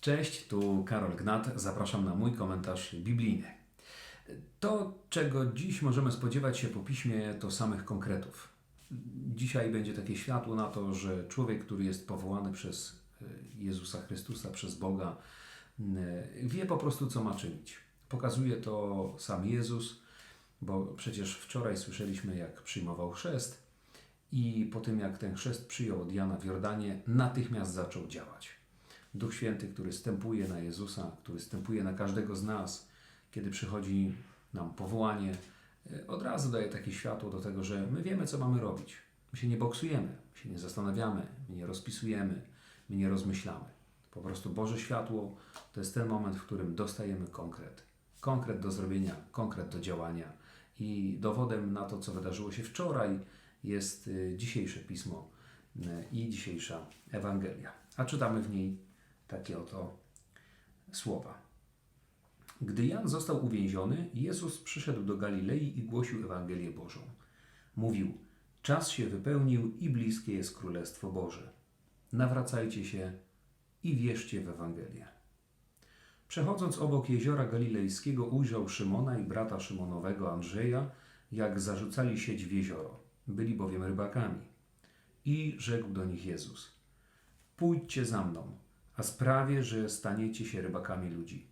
Cześć, tu Karol Gnat. Zapraszam na mój komentarz biblijny. To, czego dziś możemy spodziewać się po piśmie, to samych konkretów. Dzisiaj będzie takie światło na to, że człowiek, który jest powołany przez e, Jezusa Chrystusa, przez Boga, wie po prostu, co ma czynić. Pokazuje to sam Jezus, bo przecież wczoraj słyszeliśmy, jak przyjmował chrzest, i po tym, jak ten chrzest przyjął od Jana w Jordanie, natychmiast zaczął działać. Duch Święty, który stępuje na Jezusa, który stępuje na każdego z nas, kiedy przychodzi nam powołanie, e, od razu daje takie światło do tego, że my wiemy, co mamy robić. My się nie boksujemy, my się nie zastanawiamy, my nie rozpisujemy, my nie rozmyślamy. Po prostu Boże światło to jest ten moment, w którym dostajemy konkret. Konkret do zrobienia, konkret do działania. I dowodem na to, co wydarzyło się wczoraj, jest y, dzisiejsze pismo y, i dzisiejsza Ewangelia. A czytamy w niej takie oto słowa. Gdy Jan został uwięziony, Jezus przyszedł do Galilei i głosił Ewangelię Bożą. Mówił: Czas się wypełnił i bliskie jest Królestwo Boże. Nawracajcie się i wierzcie w Ewangelię. Przechodząc obok jeziora galilejskiego, ujrzał Szymona i brata Szymonowego Andrzeja, jak zarzucali sieć w jezioro. Byli bowiem rybakami. I rzekł do nich Jezus: Pójdźcie za mną, a sprawię, że staniecie się rybakami ludzi.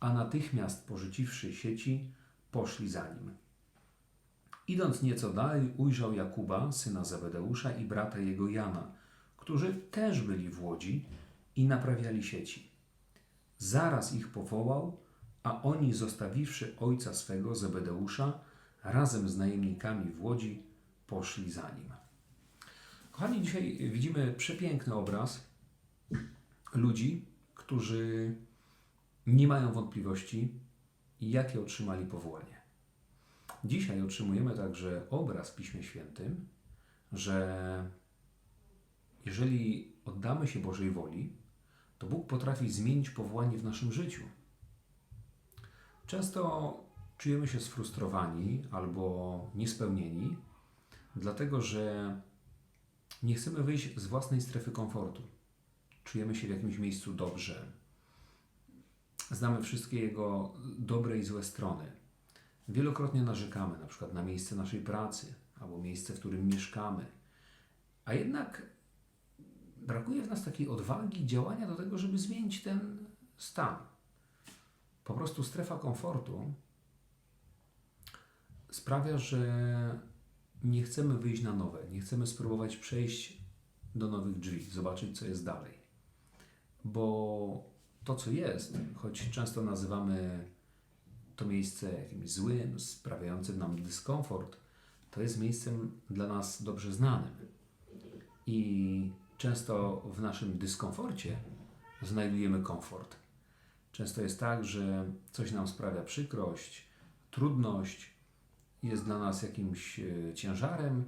A natychmiast porzuciwszy sieci, poszli za nim. Idąc nieco dalej, ujrzał Jakuba, syna Zebedeusza i brata jego Jana, którzy też byli w łodzi i naprawiali sieci. Zaraz ich powołał, a oni, zostawiwszy ojca swego Zebedeusza, razem z najemnikami w łodzi, poszli za nim. Kochani, dzisiaj widzimy przepiękny obraz ludzi, którzy nie mają wątpliwości, jakie otrzymali powołanie. Dzisiaj otrzymujemy także obraz w Piśmie Świętym, że jeżeli oddamy się Bożej woli, to Bóg potrafi zmienić powołanie w naszym życiu. Często czujemy się sfrustrowani albo niespełnieni, dlatego że nie chcemy wyjść z własnej strefy komfortu. Czujemy się w jakimś miejscu dobrze. Znamy wszystkie jego dobre i złe strony. Wielokrotnie narzekamy na przykład na miejsce naszej pracy albo miejsce, w którym mieszkamy. A jednak brakuje w nas takiej odwagi działania do tego, żeby zmienić ten stan. Po prostu strefa komfortu sprawia, że nie chcemy wyjść na nowe, nie chcemy spróbować przejść do nowych drzwi, zobaczyć, co jest dalej. Bo to, co jest, choć często nazywamy to miejsce jakimś złym, sprawiającym nam dyskomfort, to jest miejscem dla nas dobrze znanym. I często w naszym dyskomforcie znajdujemy komfort. Często jest tak, że coś nam sprawia przykrość, trudność, jest dla nas jakimś e, ciężarem,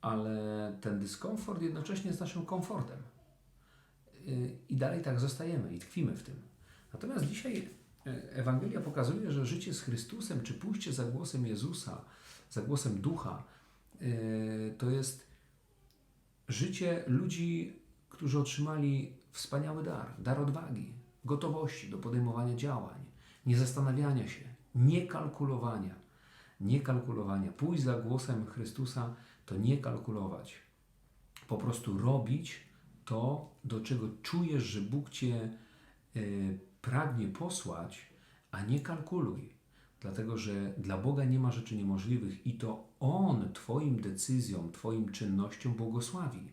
ale ten dyskomfort jednocześnie jest naszym komfortem. E, I dalej tak zostajemy i tkwimy w tym. Natomiast dzisiaj e, Ewangelia pokazuje, że życie z Chrystusem, czy pójście za głosem Jezusa, za głosem Ducha, to jest życie ludzi, którzy otrzymali wspaniały dar, dar odwagi, gotowości do podejmowania działań, niezastanawiania się, niekalkulowania nie kalkulowania. Pójść za głosem Chrystusa to nie kalkulować. Po prostu robić to, do czego czujesz, że Bóg Cię y, pragnie posłać, a nie kalkuluj. Dlatego, że dla Boga nie ma rzeczy niemożliwych i to On Twoim decyzjom, Twoim czynnościom błogosławi.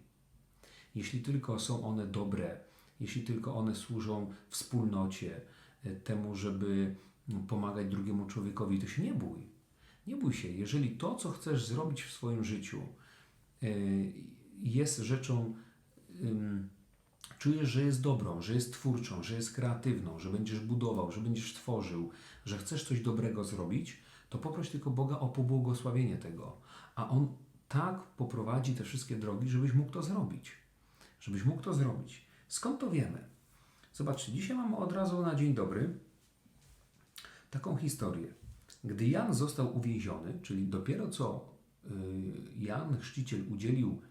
Jeśli tylko są one dobre, jeśli tylko one służą wspólnocie, y, temu, żeby pomagać drugiemu człowiekowi, to się nie bój. Nie bój się, jeżeli to, co chcesz zrobić w swoim życiu, y, jest rzeczą, czujesz, że jest dobrą, że jest twórczą, że jest kreatywną, że będziesz budował, że będziesz tworzył, że chcesz coś dobrego zrobić, to poproś tylko Boga o pobłogosławienie tego. A On tak poprowadzi te wszystkie drogi, żebyś mógł to zrobić. Żebyś mógł to zrobić. Skąd to wiemy? Zobaczcie, dzisiaj mamy od razu na dzień dobry taką historię. Gdy Jan został uwięziony, czyli dopiero co y, Jan Chrzciciel udzielił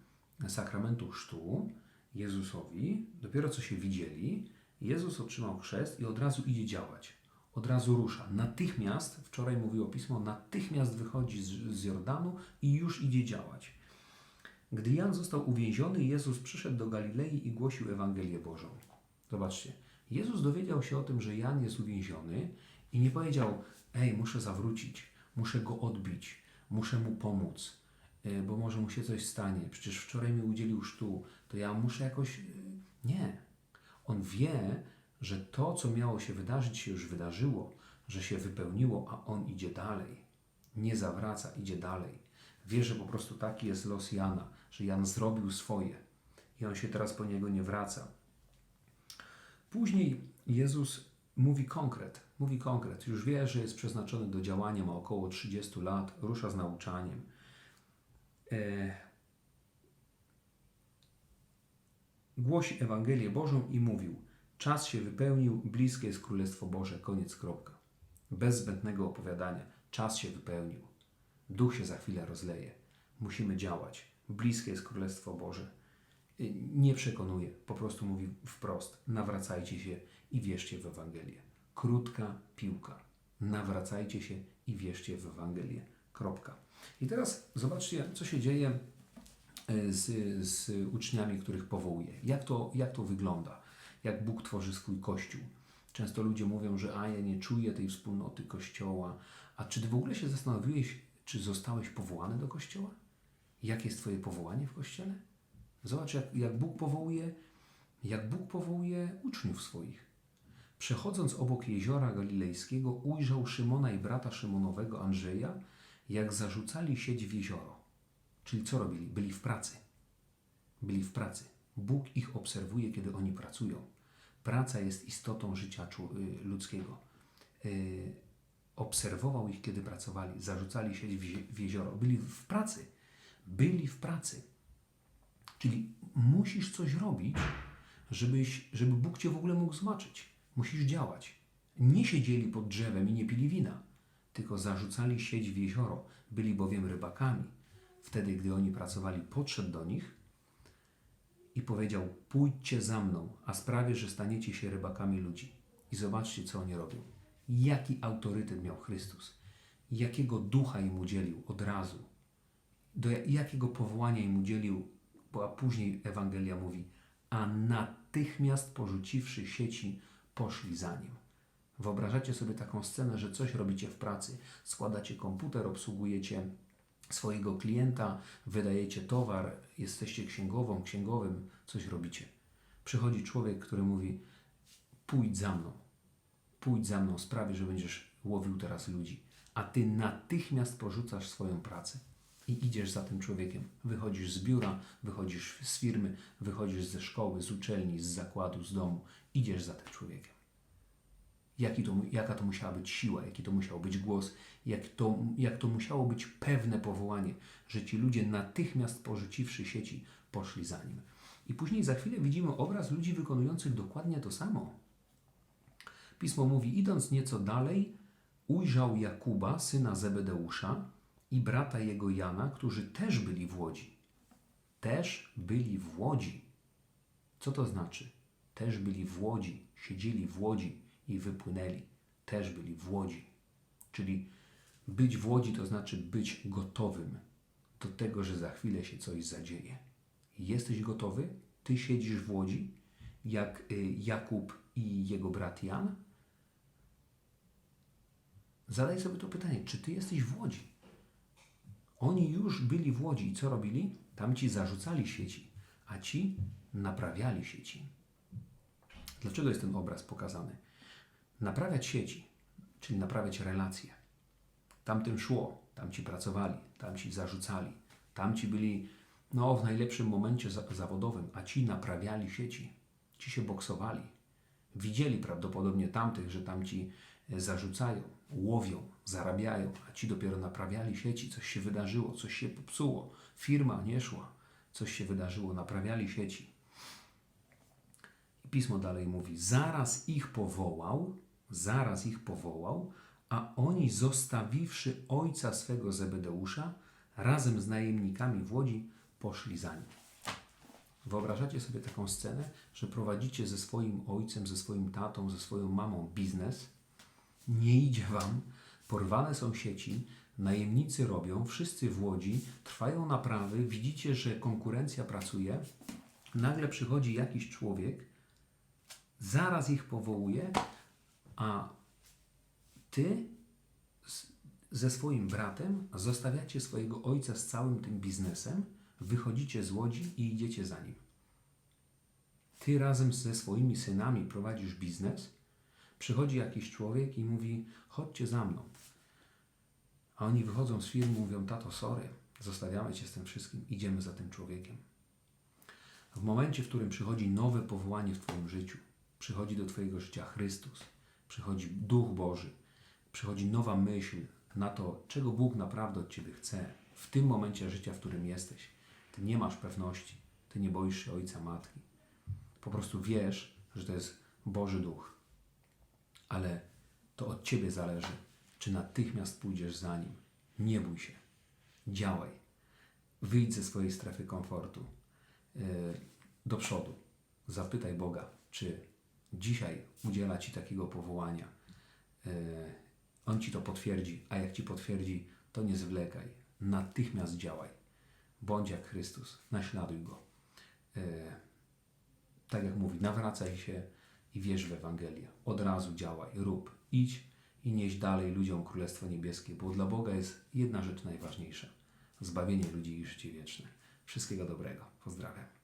sakramentu chrztu Jezusowi, dopiero co się widzieli, Jezus otrzymał chrzest i od razu idzie działać. Od razu rusza. Natychmiast, wczoraj mówiło pismo, natychmiast wychodzi z, Jordanu i już idzie działać. Gdy Jan został uwięziony, Jezus przyszedł do Galilei i głosił Ewangelię Bożą. Zobaczcie, Jezus dowiedział się o tym, że Jan jest uwięziony i nie powiedział: Ej, muszę zawrócić, muszę go odbić, muszę mu pomóc, bo może mu się coś stanie. Przecież wczoraj mi udzielił sztu, to ja muszę jakoś. y, Nie. On wie, że to, co miało się wydarzyć, się już wydarzyło, że się wypełniło, a on idzie dalej. Nie zawraca, idzie dalej. Wie, że po prostu taki jest los Jana, że Jan zrobił swoje i on się teraz po niego nie wraca. Później Jezus mówi konkret, mówi konkret. Już wie, że jest przeznaczony do działania, ma około 30 lat, rusza z nauczaniem. E, głosi Ewangelię Bożą i mówił: Czas się wypełnił, bliskie jest Królestwo Boże. Koniec, kropka. Bez zbędnego opowiadania. Czas się wypełnił. Duch się za chwilę rozleje. Musimy działać. Bliskie jest Królestwo Boże. Y, Nie przekonuje, po prostu mówi wprost: nawracajcie się i wierzcie w Ewangelię. Krótka piłka. Nawracajcie się i wierzcie w Ewangelię. Kropka. I teraz zobaczcie, co się dzieje y, z, z uczniami, których powołuje. Jak to, jak to wygląda? Jak Bóg tworzy swój kościół? Często ludzie mówią, że a ja nie czuję tej wspólnoty kościoła. A czy ty w ogóle się zastanowiłeś, czy zostałeś powołany do kościoła? Jakie jest twoje powołanie w kościele? Zobacz, jak, jak Bóg powołuje, jak Bóg powołuje uczniów swoich. Przechodząc obok jeziora galilejskiego, ujrzał Szymona i brata Szymonowego Andrzeja, jak zarzucali sieć w jezioro. Czyli co robili? Byli w pracy. Byli w pracy. Bóg ich obserwuje, kiedy oni pracują. Praca jest istotą życia y, ludzkiego. Y, Obserwował ich, kiedy pracowali, zarzucali sieć w jezioro. Byli w pracy. Byli w pracy. Czyli musisz coś robić, żebyś, żeby Bóg Cię w ogóle mógł zobaczyć. Musisz działać. Nie siedzieli pod drzewem i nie pili wina, tylko zarzucali sieć w jezioro. Byli bowiem rybakami. Wtedy, gdy oni pracowali, podszedł do nich i powiedział: Pójdźcie za mną, a sprawię, że staniecie się rybakami ludzi. I zobaczcie, co oni robią. Jaki autorytet miał Chrystus. Jakiego ducha im udzielił od razu. Do jakiego powołania im udzielił, bo a później Ewangelia mówi, a natychmiast porzuciwszy sieci, poszli za nim. Wyobrażacie sobie taką scenę, że coś robicie w pracy, składacie komputer, obsługujecie swojego klienta, wydajecie towar, jesteście księgową, księgowym, coś robicie. Przychodzi człowiek, który mówi: Pójdź za mną, pójdź za mną, sprawię, że będziesz łowił teraz ludzi. A ty natychmiast porzucasz swoją pracę i idziesz za tym człowiekiem. Wychodzisz z biura, wychodzisz z firmy, wychodzisz ze szkoły, z uczelni, z zakładu, z domu. Idziesz za tym człowiekiem. Jaki to, jaka to musiała być siła, jaki to musiał być głos, jak to, jak to musiało być pewne powołanie, że ci ludzie natychmiast porzuciwszy sieci, poszli za nim. I później za chwilę widzimy obraz ludzi wykonujących dokładnie to samo. Pismo mówi, idąc nieco dalej, ujrzał Jakuba, syna Zebedeusza i brata jego Jana, którzy też byli w łodzi. Też byli w łodzi. Co to znaczy? Też byli w łodzi, siedzieli w łodzi i wypłynęli. Też byli w łodzi. Czyli być w łodzi to znaczy być gotowym do tego, że za chwilę się coś zadzieje. Jesteś gotowy? Ty siedzisz w łodzi, jak y, Jakub i jego brat Jan? Zadaj sobie to pytanie, czy ty jesteś w łodzi? Oni już byli w łodzi i co robili? Tamci zarzucali sieci, a ci naprawiali sieci. Dlaczego jest ten obraz pokazany? Naprawiać sieci, czyli naprawiać relacje. Tamtym szło, tamci pracowali, tamci zarzucali, tamci byli no, w najlepszym momencie za- zawodowym, a ci naprawiali sieci. Ci się boksowali. Widzieli prawdopodobnie tamtych, że tamci e, zarzucają, łowią, zarabiają, a ci dopiero naprawiali sieci. Coś się wydarzyło, coś się popsuło, firma nie szła, coś się wydarzyło, naprawiali sieci. I pismo dalej mówi: Zaraz ich powołał, zaraz ich powołał, a oni zostawiwszy ojca swego Zebedeusza, razem z najemnikami w łodzi, poszli za nim. Wyobrażacie sobie taką scenę, że prowadzicie ze swoim ojcem, ze swoim tatą, ze swoją mamą biznes, nie idzie wam, porwane są sieci, najemnicy robią, wszyscy w łodzi, trwają naprawy, widzicie, że konkurencja pracuje, nagle przychodzi jakiś człowiek, zaraz ich powołuje, a ty z, ze swoim bratem zostawiacie swojego ojca z całym tym biznesem, wychodzicie z łodzi i idziecie za nim. Ty razem ze swoimi synami prowadzisz biznes, przychodzi jakiś człowiek i mówi: chodźcie za mną. A oni wychodzą z firmy, mówią: tato, sorry, zostawiamy cię z tym wszystkim, idziemy za tym człowiekiem. W momencie, w którym przychodzi nowe powołanie w Twoim życiu, przychodzi do Twojego życia Chrystus, przychodzi Duch Boży, przychodzi nowa myśl na to, czego Bóg naprawdę od Ciebie chce, w tym momencie życia, w którym jesteś. Ty nie masz pewności, Ty nie boisz się Ojca, Matki. Po prostu wiesz, że to jest Boży Duch. Ale to od Ciebie zależy, czy natychmiast pójdziesz za Nim. Nie bój się. Działaj. Wyjdź ze swojej strefy komfortu yy, do przodu. Zapytaj Boga, czy dzisiaj udziela Ci takiego powołania. Yy, On Ci to potwierdzi, a jak Ci potwierdzi, to nie zwlekaj. Natychmiast działaj. Bądź jak Chrystus. Naśladuj Go. Yy, tak jak mówi, nawracaj się i wierz w Ewangelię. Od razu działaj, rób, idź i nieś dalej ludziom Królestwo Niebieskie, bo dla Boga jest jedna rzecz najważniejsza. Zbawienie ludzi i życie wieczne. Wszystkiego dobrego. Pozdrawiam.